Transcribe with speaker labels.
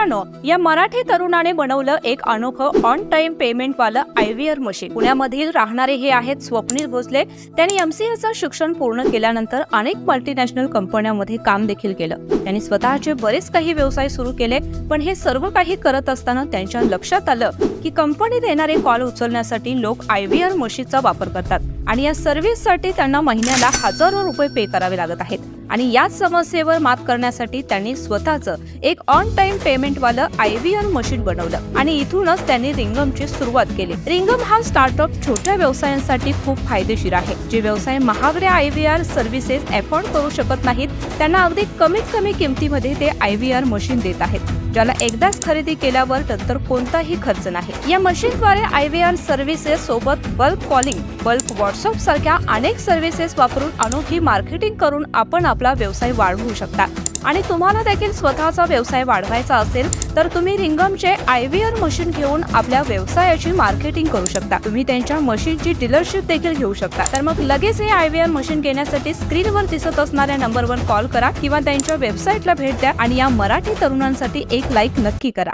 Speaker 1: मित्रांनो या मराठी तरुणाने बनवलं एक अनोखं ऑन टाइम पेमेंट वालं आयव्हीआर मशीन पुण्यामधील राहणारे हे आहेत स्वप्नील भोसले. त्यांनी एमसीएचं शिक्षण पूर्ण केल्यानंतर अनेक मल्टीनॅशनल कंपन्यांमध्ये काम देखील केलं. त्यांनी स्वतःचे बरेच काही व्यवसाय सुरू केले पण हे सर्व काही करत असताना त्यांच्या लक्षात आलं की कंपनीत येणारे कॉल उचलण्यासाठी लोक आयव्हीआर मशीनचा वापर करतात. आणि या सर्व्हिससाठी त्यांना महिन्याला हजारो रुपये पे करावे लागत आहेत. आणि याच समस्येवर मात करण्यासाठी त्यांनी स्वतःचं एक on time payment V R machine बनवलं. आणि इथूनच त्यांनी रिंगमची सुरुवात केली. रिंगम हा स्टार्टअप छोट्या व्यवसायांसाठी खूप फायदेशीर आहे. जे व्यवसाय महागड्या आर सर्व्हिसेस अफोर्ड करू शकत नाहीत त्यांना अगदी कमीत कमी किमतीमध्ये ते आय व्ही आर मशीन देत आहेत. ज्याला एकदाच खरेदी केल्यावर नंतर कोणताही खर्च नाही. या मशीनद्वारे आय व्ही सर्व्हिसेस सोबत बल्क कॉलिंग बल्क व्हॉट्सअप सारख्या अनेक सर्व्हिसेस वापरून अनोखी मार्केटिंग करून आपण आपला व्यवसाय वाढवू शकता. आणि तुम्हाला देखील स्वतःचा व्यवसाय वाढवायचा असेल तर तुम्ही रिंगमचे आयव्हीआर मशीन घेऊन आपल्या व्यवसायाची मार्केटिंग करू शकता. तुम्ही त्यांच्या मशीनची डीलरशिप देखील घेऊ शकता. तर मग लगेच हे आयव्हीआर मशीन घेण्यासाठी स्क्रीनवर दिसत असणाऱ्या नंबरवर कॉल करा किंवा त्यांच्या वेबसाईटला भेट द्या आणि या मराठी तरुणांसाठी एक लाईक नक्की करा.